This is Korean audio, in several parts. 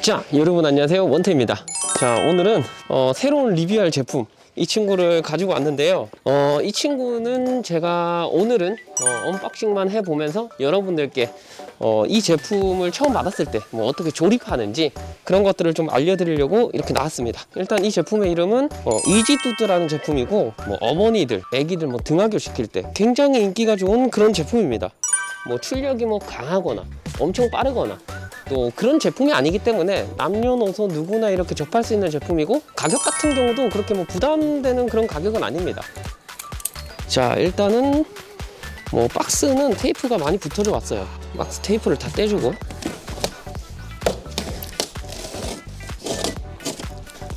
자, 여러분 안녕하세요. 원태입니다. 자, 오늘은 어, 새로운 리뷰할 제품 이 친구를 가지고 왔는데요. 어, 이 친구는 제가 오늘은 어, 언박싱만 해보면서 여러분들께 어, 이 제품을 처음 받았을 때 뭐 어떻게 조립하는지 그런 것들을 좀 알려드리려고 이렇게 나왔습니다. 일단 이 제품의 이름은 어, 이지뚜뚜라는 제품이고 뭐 어머니들, 아기들 뭐 등하교 시킬 때 굉장히 인기가 좋은 그런 제품입니다. 뭐 출력이 뭐 강하거나 엄청 빠르거나 또 그런 제품이 아니기 때문에 남녀노소 누구나 이렇게 접할 수 있는 제품이고 가격 같은 경우도 그렇게 뭐 부담되는 그런 가격은 아닙니다. 자 일단은 뭐 박스는 테이프가 많이 붙어져 왔어요. 박스 테이프를 다 떼주고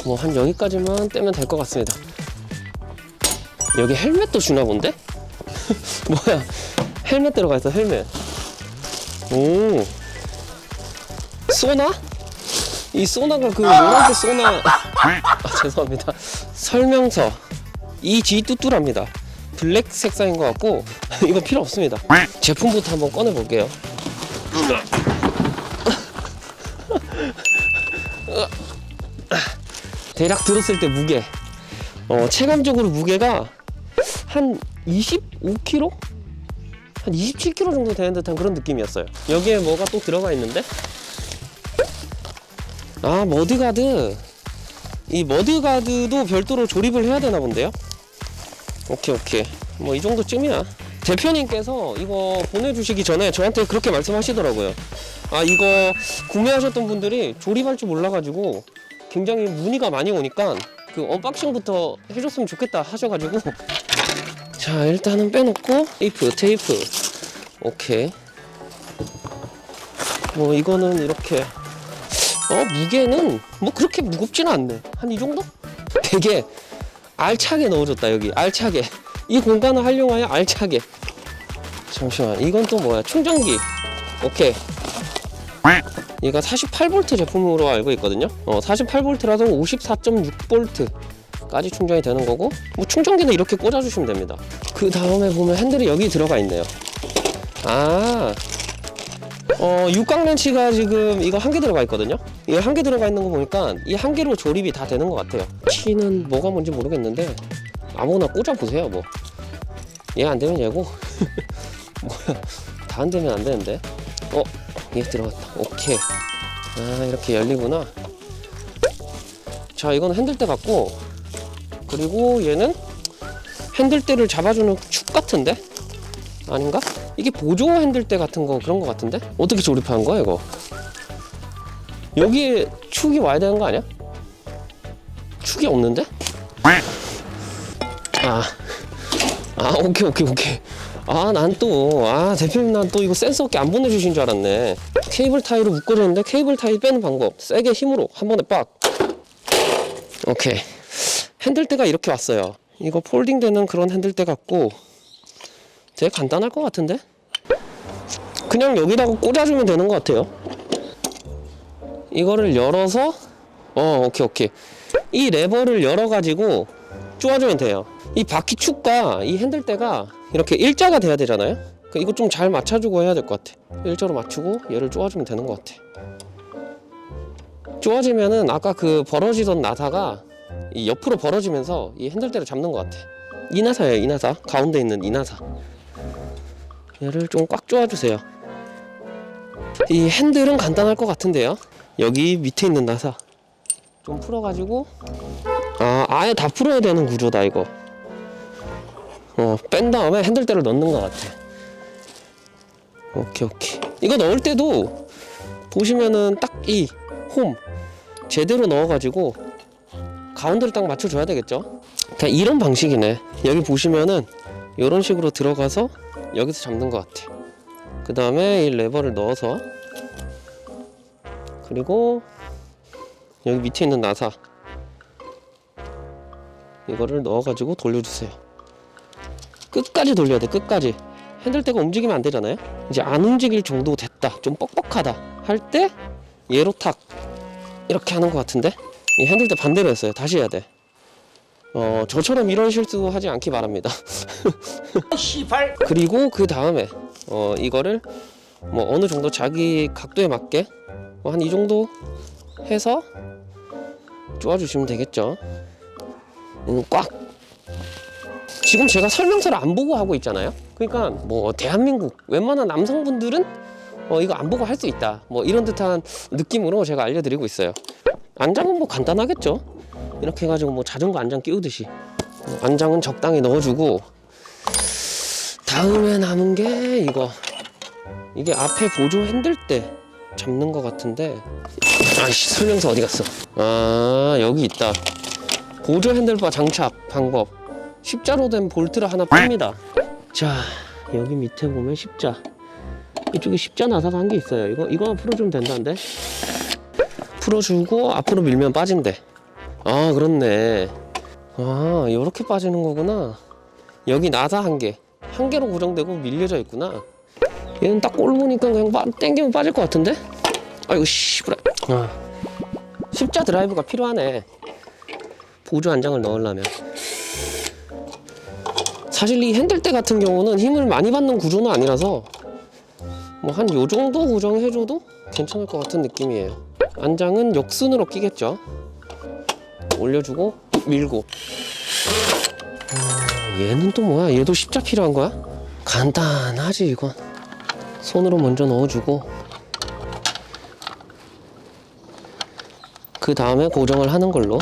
뭐 한 여기까지만 떼면 될 것 같습니다. 여기 헬멧도 주나 본데? 뭐야 헬멧 들어가 있어 헬멧. 오 소나? 이 소나가 그 노란색 소나? 아, 죄송합니다. 설명서. 이 G 뚜뚜랍니다. 블랙 색상인 것 같고 이거 필요 없습니다. 제품부터 한번 꺼내 볼게요. 대략 들었을 때 무게. 어, 체감적으로 무게가 한 25kg? 한 27kg 정도 되는 듯한 그런 느낌이었어요. 여기에 뭐가 또 들어가 있는데 아 머드가드. 이 머드가드도 별도로 조립을 해야 되나 본데요? 오케이 오케이. 뭐 이 정도쯤이야. 대표님께서 이거 보내주시기 전에 저한테 그렇게 말씀하시더라고요. 아 이거 구매하셨던 분들이 조립할 줄 몰라가지고 굉장히 문의가 많이 오니까 그 언박싱부터 해줬으면 좋겠다 하셔가지고. 자 일단은 빼놓고 테이프 테이프. 오케이. 뭐 이거는 이렇게 어 무게는 뭐 그렇게 무겁지는 않네. 한 이 정도? 되게 알차게 넣어줬다 여기. 알차게. 이 공간을 활용하여 알차게. 잠시만 이건 또 뭐야? 충전기. 오케이. 얘가 48V 제품으로 알고 있거든요. 어 48V라서 54.6V까지 충전이 되는 거고 뭐 충전기는 이렇게 꽂아주시면 됩니다. 그 다음에 보면 핸들이 여기 들어가 있네요. 아 어, 육각 렌치가 지금 이거 한 개 들어가 있거든요. 이거 한 개 들어가 있는 거 보니까 이 한 개로 조립이 다 되는 것 같아요. 키는 뭐가 뭔지 모르겠는데 아무거나 꽂아 보세요. 뭐 얘 안 되면 얘고 뭐야 다 안 되면 안 되는데 어 얘 들어갔다. 오케이 아 이렇게 열리구나. 자 이거는 핸들대 같고 그리고 얘는 핸들대를 잡아주는 축 같은데 아닌가? 이게 보조 핸들대 같은 거 그런 거 같은데? 어떻게 조립하는 거야 이거? 여기에 축이 와야 되는 거 아니야? 축이 없는데? 아, 아 오케이 오케이 오케이. 아 난 또 아 대표님 난 또 이거 센스 없게 안 보내주신 줄 알았네. 케이블 타이로 묶어줬는데 케이블 타이 빼는 방법 세게 힘으로 한 번에 빡. 오케이. 핸들대가 이렇게 왔어요. 이거 폴딩되는 그런 핸들대 같고 되게 간단할 것 같은데? 그냥 여기다가 꽂아주면 되는 것 같아요. 이거를 열어서 어 오케이 오케이 이 레버를 열어가지고 쪼아주면 돼요. 이 바퀴 축과 이 핸들대가 이렇게 일자가 돼야 되잖아요. 그 이거 좀 잘 맞춰주고 해야 될 것 같아. 일자로 맞추고 얘를 쪼아주면 되는 것 같아. 쪼아지면은 아까 그 벌어지던 나사가 이 옆으로 벌어지면서 이 핸들대를 잡는 것 같아. 이 나사예요, 이 나사. 가운데 있는 이 나사. 얘를 좀 꽉 조아주세요. 이 핸들은 간단할 것 같은데요. 여기 밑에 있는 나사 좀 풀어가지고 아 아예 다 풀어야 되는 구조다 이거. 어뺀 다음에 핸들대를 넣는 것 같아. 오케이 오케이. 이거 넣을 때도 보시면은 딱 이 홈 제대로 넣어가지고 가운데를 딱 맞춰줘야 되겠죠. 그냥 이런 방식이네. 여기 보시면은 이런 식으로 들어가서 여기서 잡는 것 같아. 그 다음에 이 레버를 넣어서 그리고 여기 밑에 있는 나사 이거를 넣어가지고 돌려주세요. 끝까지 돌려야 돼. 끝까지. 핸들대가 움직이면 안 되잖아요. 이제 안 움직일 정도 됐다. 좀 뻑뻑하다. 할 때 얘로 탁 이렇게 하는 것 같은데 이 핸들대 반대로 했어요. 다시 해야 돼. 어 저처럼 이런 실수 하지 않기 바랍니다. 그리고 그 다음에 어 이거를 뭐 어느 정도 자기 각도에 맞게 뭐 한이 정도 해서 쪼아주시면 되겠죠. 이는 꽉. 지금 제가 설명서를 안 보고 하고 있잖아요. 그러니까 뭐 대한민국 웬만한 남성분들은 어, 이거 안 보고 할 수 있다. 뭐 이런 듯한 느낌으로 제가 알려드리고 있어요. 안장은 뭐 간단하겠죠. 이렇게 해가지고 뭐 자전거 안장 끼우듯이 어, 안장은 적당히 넣어주고 다음에 남은 게 이거 이게 앞에 보조 핸들 때 잡는 것 같은데 아이씨 설명서 어디 갔어? 아 여기 있다. 보조 핸들바 장착 방법. 십자로 된 볼트를 하나 뺍니다. 자 여기 밑에 보면 십자. 이쪽에 십자 나사가 한 개 있어요. 이거 이거 풀어주면 된다는데. 풀어주고 앞으로 밀면 빠진대. 아 그렇네. 아 이렇게 빠지는 거구나. 여기 나사 한 개. 한 개로 고정되고 밀려져 있구나. 얘는 딱 꼴 보니까 그냥 빠, 땡기면 빠질 것 같은데? 아이고 씨부라. 아. 십자 드라이브가 필요하네. 보조 안장을 넣으려면. 사실 이 핸들대 같은 경우는 힘을 많이 받는 구조는 아니라서 뭐 한 요 정도 고정해줘도 괜찮을 것 같은 느낌이에요. 안장은 역순으로 끼겠죠. 올려주고 밀고. 아, 얘는 또 뭐야? 얘도 십자 필요한 거야? 간단하지 이건. 손으로 먼저 넣어주고 그 다음에 고정을 하는 걸로.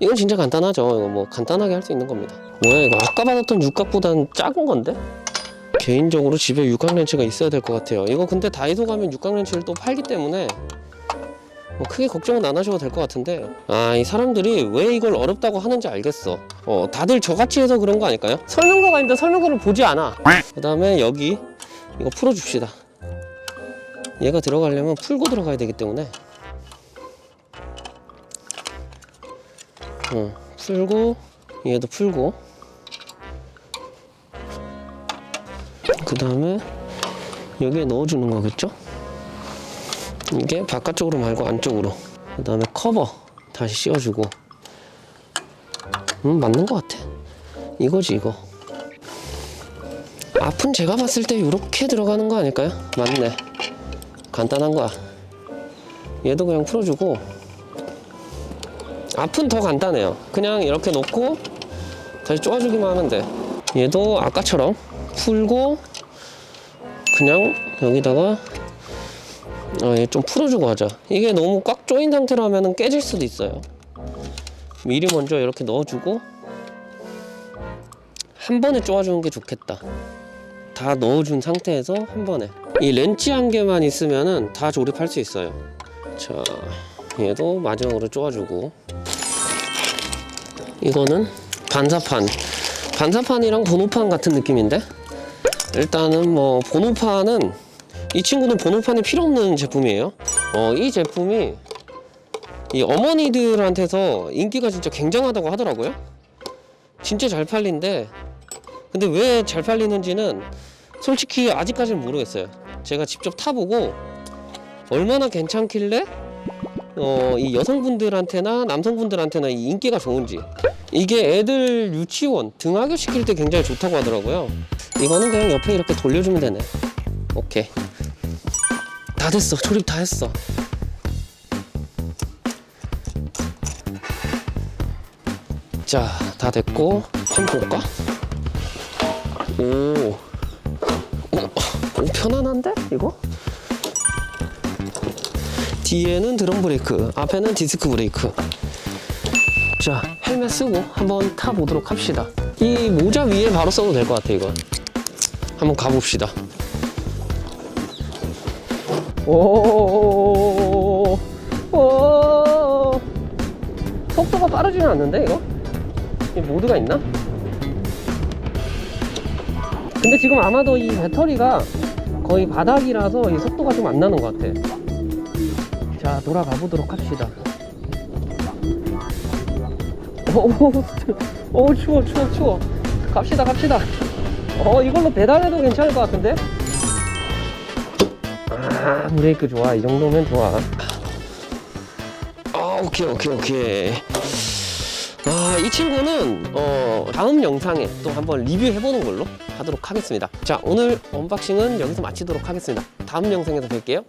이건 진짜 간단하죠. 이거 뭐 간단하게 할 수 있는 겁니다. 뭐야 이거 아까 받았던 육각보단 작은 건데? 개인적으로 집에 육각 렌치가 있어야 될 것 같아요. 이거 근데 다이소 가면 육각 렌치를 또 팔기 때문에 뭐 크게 걱정은 안 하셔도 될 것 같은데 아 이 사람들이 왜 이걸 어렵다고 하는지 알겠어. 어 다들 저같이 해서 그런 거 아닐까요? 설명서가 있는데 설명서를 보지 않아. 그 다음에 여기 이거 풀어줍시다. 얘가 들어가려면 풀고 들어가야 되기 때문에 어, 풀고 얘도 풀고 그 다음에 여기에 넣어주는 거겠죠? 이게 바깥쪽으로 말고 안쪽으로. 그 다음에 커버 다시 씌워주고. 음 맞는 것 같아. 이거지 이거. 앞은 제가 봤을 때 이렇게 들어가는 거 아닐까요? 맞네. 간단한 거야. 얘도 그냥 풀어주고. 앞은 더 간단해요. 그냥 이렇게 놓고 다시 쪼아주기만 하면 돼. 얘도 아까처럼 풀고 그냥 여기다가 어, 얘좀 풀어주고 하자. 이게 너무 꽉 조인 상태로 하면 깨질 수도 있어요. 미리 먼저 이렇게 넣어주고 한 번에 쪼아주는 게 좋겠다. 다 넣어준 상태에서 한 번에 이 렌치 한 개만 있으면은 다 조립할 수 있어요. 자, 얘도 마지막으로 쪼아주고 이거는 반사판 반사판이랑 번호판 같은 느낌인데 일단은 뭐 번호판은 이 친구는 번호판이 필요 없는 제품이에요. 어, 이 제품이 이 어머니들한테서 인기가 진짜 굉장하다고 하더라고요. 진짜 잘 팔린데 근데 왜 잘 팔리는지는 솔직히 아직까지는 모르겠어요. 제가 직접 타보고 얼마나 괜찮길래 어, 이 여성분들한테나 남성분들한테나 이 인기가 좋은지. 이게 애들 유치원 등하교 시킬 때 굉장히 좋다고 하더라고요. 이거는 그냥 옆에 이렇게 돌려주면 되네. 오케이 다 됐어 조립 다 했어 자 다 됐고 한번 볼까? 오, 오, 오 편안한데 이거? 뒤에는 드럼 브레이크, 앞에는 디스크 브레이크. 자, 헬멧 쓰고 한번 타 보도록 합시다. 이 모자 위에 바로 써도 될 것 같아, 이거. 한번 가봅시다. 오, 오, 속도가 빠르지는 않는데, 이거? 이 모드가 있나? 근데 지금 아마도 이 배터리가 거의 바닥이라서 이 속도가 좀 안 나는 것 같아. 자 돌아가 보도록 합시다. 오, 오 추워 추워 추워. 갑시다 갑시다. 어 이걸로 배달해도 괜찮을 것 같은데? 아 브레이크 좋아 이 정도면 좋아. 아 오케이 오케이 오케이. 아, 이 친구는 어, 다음 영상에 또 한번 리뷰해보는 걸로 하도록 하겠습니다. 자, 오늘 언박싱은 여기서 마치도록 하겠습니다. 다음 영상에서 뵐게요.